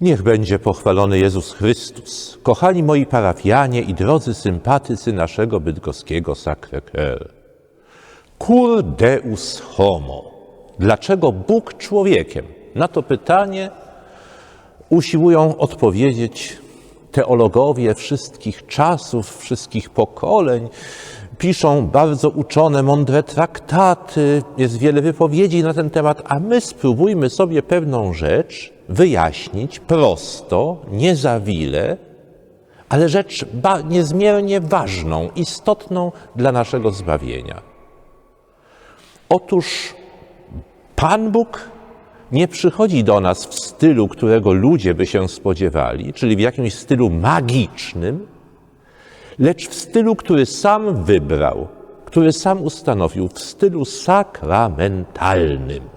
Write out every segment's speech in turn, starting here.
Niech będzie pochwalony Jezus Chrystus. Kochani moi parafianie i drodzy sympatycy naszego bydgoskiego Sacré-Cœur. Cur Deus homo. Dlaczego Bóg człowiekiem? Na to pytanie usiłują odpowiedzieć teologowie wszystkich czasów, wszystkich pokoleń. Piszą bardzo uczone, mądre traktaty, jest wiele wypowiedzi na ten temat, a my spróbujmy sobie pewną rzecz wyjaśnić prosto, nie za wile, ale rzecz niezmiernie ważną, istotną dla naszego zbawienia. Otóż Pan Bóg nie przychodzi do nas w stylu, którego ludzie by się spodziewali, czyli w jakimś stylu magicznym, lecz w stylu, który sam wybrał, który sam ustanowił, w stylu sakramentalnym.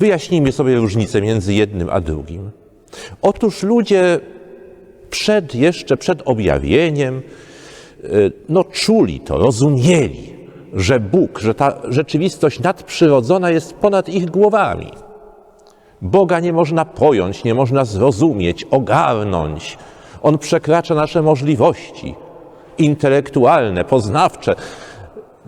Wyjaśnijmy sobie różnicę między jednym a drugim. Otóż ludzie przed, jeszcze przed objawieniem, y, no czuli to, rozumieli, że Bóg, że ta rzeczywistość nadprzyrodzona jest ponad ich głowami. Boga nie można pojąć, nie można zrozumieć, ogarnąć. On przekracza nasze możliwości intelektualne, poznawcze.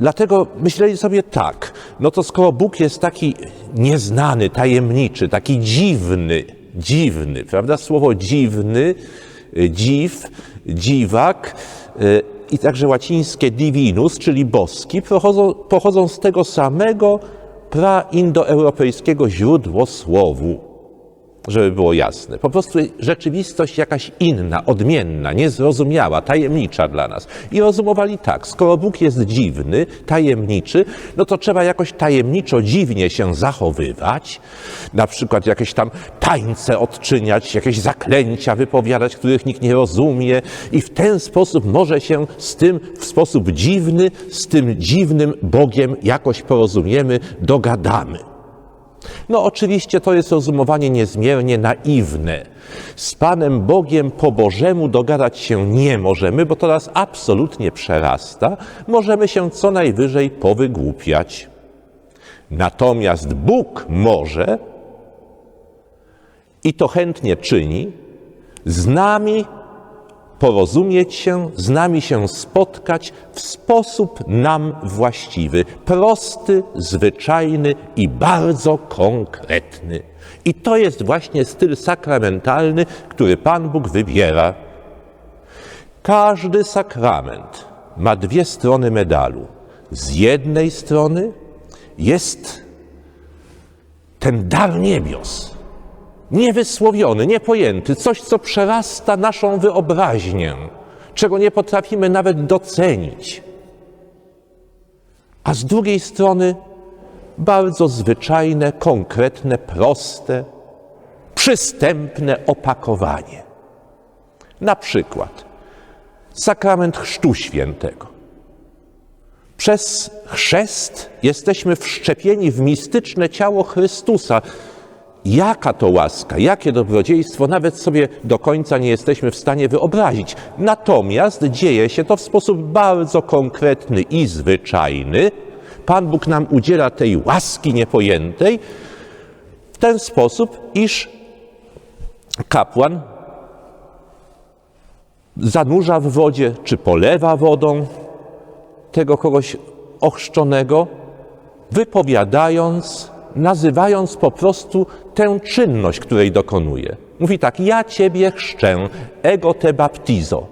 Dlatego myśleli sobie tak, no to skoro Bóg jest taki nieznany, tajemniczy, taki dziwny, dziwny, prawda? Słowo dziwny, y, dziw, dziwak y, i także łacińskie divinus, czyli boski, pochodzą, pochodzą z tego samego praindoeuropejskiego źródłosłowu żeby było jasne. Po prostu rzeczywistość jakaś inna, odmienna, niezrozumiała, tajemnicza dla nas. I rozumowali tak, skoro Bóg jest dziwny, tajemniczy, no to trzeba jakoś tajemniczo, dziwnie się zachowywać, na przykład jakieś tam tańce odczyniać, jakieś zaklęcia wypowiadać, których nikt nie rozumie i w ten sposób może się z tym w sposób dziwny, z tym dziwnym Bogiem jakoś porozumiemy, dogadamy. No oczywiście to jest rozumowanie niezmiernie naiwne. Z Panem Bogiem po Bożemu dogadać się nie możemy, bo to nas absolutnie przerasta. Możemy się co najwyżej powygłupiać. Natomiast Bóg może i to chętnie czyni, z nami porozumieć się, z nami się spotkać w sposób nam właściwy, prosty, zwyczajny i bardzo konkretny. I to jest właśnie styl sakramentalny, który Pan Bóg wybiera. Każdy sakrament ma dwie strony medalu. Z jednej strony jest ten dar niebios, niewysłowiony, niepojęty, coś, co przerasta naszą wyobraźnię, czego nie potrafimy nawet docenić. A z drugiej strony bardzo zwyczajne, konkretne, proste, przystępne opakowanie. Na przykład sakrament Chrztu Świętego. Przez chrzest jesteśmy wszczepieni w mistyczne ciało Chrystusa, Jaka to łaska, jakie dobrodziejstwo, nawet sobie do końca nie jesteśmy w stanie wyobrazić. Natomiast dzieje się to w sposób bardzo konkretny i zwyczajny. Pan Bóg nam udziela tej łaski niepojętej w ten sposób, iż kapłan zanurza w wodzie, czy polewa wodą tego kogoś ochrzczonego, wypowiadając nazywając po prostu tę czynność, której dokonuje. Mówi tak, ja Ciebie chrzczę, ego te baptizo.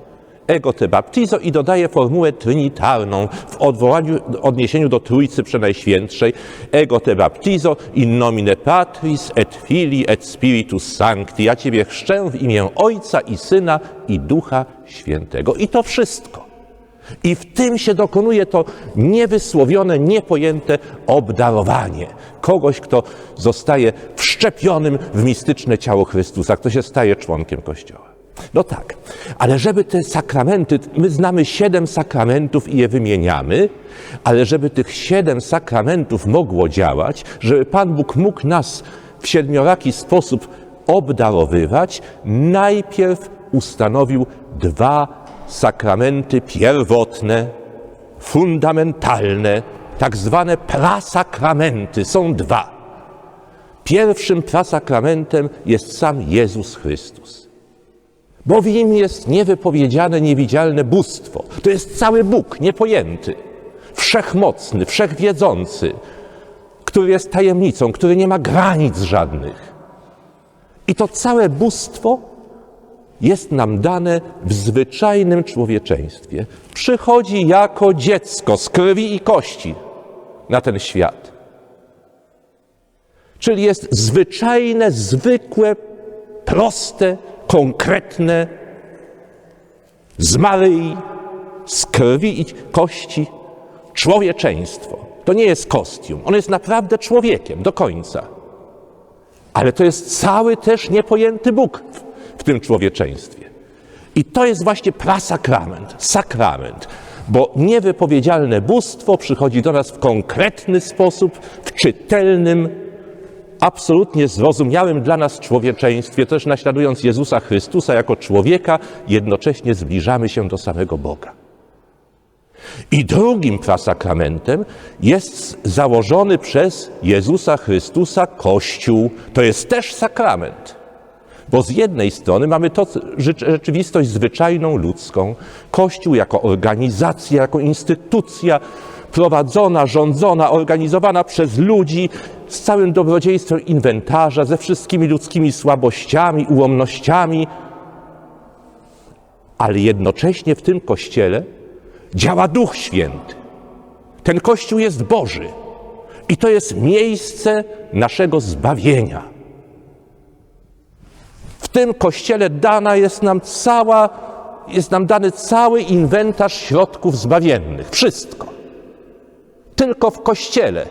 Ego te baptizo i dodaje formułę trinitarną w odwołaniu, odniesieniu do Trójcy Przenajświętszej. Ego te baptizo in nomine Patris et Filii et Spiritus Sancti. Ja Ciebie chrzczę w imię Ojca i Syna i Ducha Świętego. I to wszystko. I w tym się dokonuje to niewysłowione, niepojęte obdarowanie kogoś, kto zostaje wszczepionym w mistyczne ciało Chrystusa, kto się staje członkiem Kościoła. No tak, ale żeby te sakramenty, my znamy siedem sakramentów i je wymieniamy, ale żeby tych siedem sakramentów mogło działać, żeby Pan Bóg mógł nas w siedmioraki sposób obdarowywać, najpierw ustanowił dwa sakramenty pierwotne, fundamentalne, tak zwane prasakramenty. Są dwa. Pierwszym prasakramentem jest sam Jezus Chrystus. Bo w nim jest niewypowiedziane, niewidzialne bóstwo. To jest cały Bóg, niepojęty, wszechmocny, wszechwiedzący, który jest tajemnicą, który nie ma granic żadnych. I to całe bóstwo jest nam dane w zwyczajnym człowieczeństwie. Przychodzi jako dziecko z krwi i kości na ten świat. Czyli jest zwyczajne, zwykłe, proste, konkretne z Maryi, z krwi i kości człowieczeństwo. To nie jest kostium, on jest naprawdę człowiekiem do końca. Ale to jest cały też niepojęty Bóg w, tym człowieczeństwie. I to jest właśnie prasakrament, sakrament, bo niewypowiedzialne bóstwo przychodzi do nas w konkretny sposób, w czytelnym, absolutnie zrozumiałym dla nas człowieczeństwie, też naśladując Jezusa Chrystusa jako człowieka, jednocześnie zbliżamy się do samego Boga. I drugim prasakramentem jest założony przez Jezusa Chrystusa Kościół. To jest też sakrament. Bo z jednej strony mamy to rzeczywistość zwyczajną ludzką, Kościół jako organizacja, jako instytucja prowadzona, rządzona, organizowana przez ludzi z całym dobrodziejstwem inwentarza, ze wszystkimi ludzkimi słabościami, ułomnościami, ale jednocześnie w tym Kościele działa Duch Święty. Ten Kościół jest Boży i to jest miejsce naszego zbawienia. Tym Kościele dana jest nam cała, jest nam dany cały inwentarz środków zbawiennych. Wszystko. Tylko w Kościele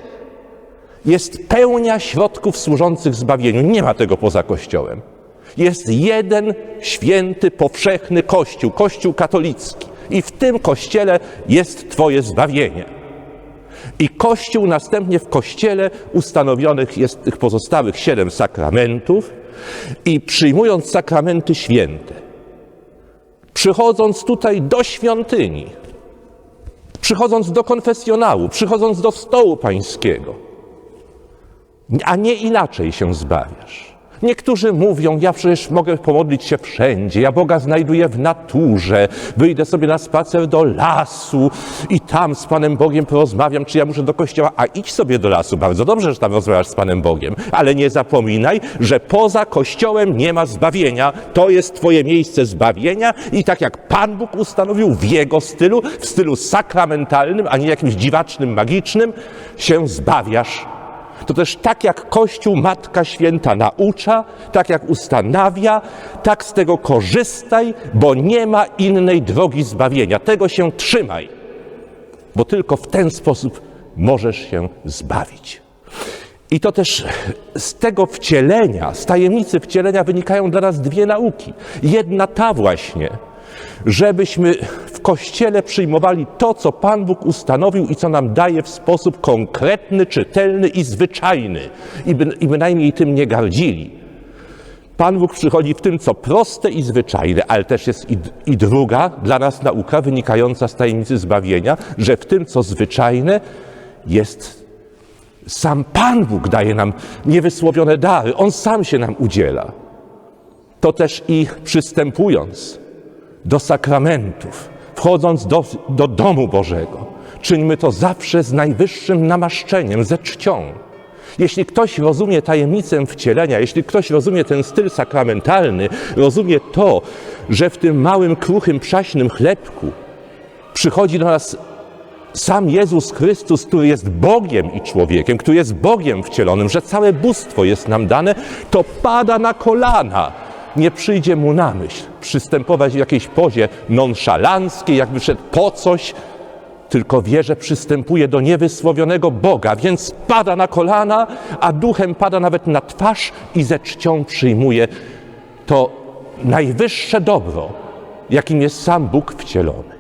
jest pełnia środków służących zbawieniu. Nie ma tego poza Kościołem. Jest jeden święty, powszechny Kościół, Kościół katolicki. I w tym Kościele jest Twoje zbawienie. I Kościół następnie w Kościele ustanowionych jest tych pozostałych siedem sakramentów i przyjmując sakramenty święte, przychodząc tutaj do świątyni, przychodząc do konfesjonału, przychodząc do stołu pańskiego, a nie inaczej się zbawiasz. Niektórzy mówią, ja przecież mogę pomodlić się wszędzie, ja Boga znajduję w naturze, wyjdę sobie na spacer do lasu i tam z Panem Bogiem porozmawiam, czy ja muszę do kościoła, a idź sobie do lasu, bardzo dobrze, że tam rozmawiasz z Panem Bogiem, ale nie zapominaj, że poza kościołem nie ma zbawienia, to jest Twoje miejsce zbawienia i tak jak Pan Bóg ustanowił w Jego stylu, w stylu sakramentalnym, a nie jakimś dziwacznym, magicznym, się zbawiasz to też tak jak Kościół Matka Święta naucza, tak jak ustanawia, tak z tego korzystaj, bo nie ma innej drogi zbawienia. Tego się trzymaj, bo tylko w ten sposób możesz się zbawić. I to też z tego wcielenia, z tajemnicy wcielenia wynikają dla nas dwie nauki. Jedna ta właśnie, żebyśmy Kościele przyjmowali to, co Pan Bóg ustanowił i co nam daje w sposób konkretny, czytelny i zwyczajny, i, by, i bynajmniej tym nie gardzili. Pan Bóg przychodzi w tym, co proste i zwyczajne, ale też jest i, i druga dla nas nauka wynikająca z tajemnicy zbawienia, że w tym, co zwyczajne, jest sam Pan Bóg daje nam niewysłowione dary. On sam się nam udziela. To też i przystępując do sakramentów, wchodząc do, do domu Bożego, czyńmy to zawsze z najwyższym namaszczeniem, ze czcią. Jeśli ktoś rozumie tajemnicę wcielenia, jeśli ktoś rozumie ten styl sakramentalny, rozumie to, że w tym małym, kruchym, przaśnym chlebku przychodzi do nas sam Jezus Chrystus, który jest Bogiem i człowiekiem, który jest Bogiem wcielonym, że całe bóstwo jest nam dane, to pada na kolana nie przyjdzie mu na myśl przystępować w jakiejś pozie nonszalanckiej, jakby szedł po coś, tylko wie, że przystępuje do niewysłowionego Boga, więc pada na kolana, a duchem pada nawet na twarz i ze czcią przyjmuje to najwyższe dobro, jakim jest sam Bóg wcielony.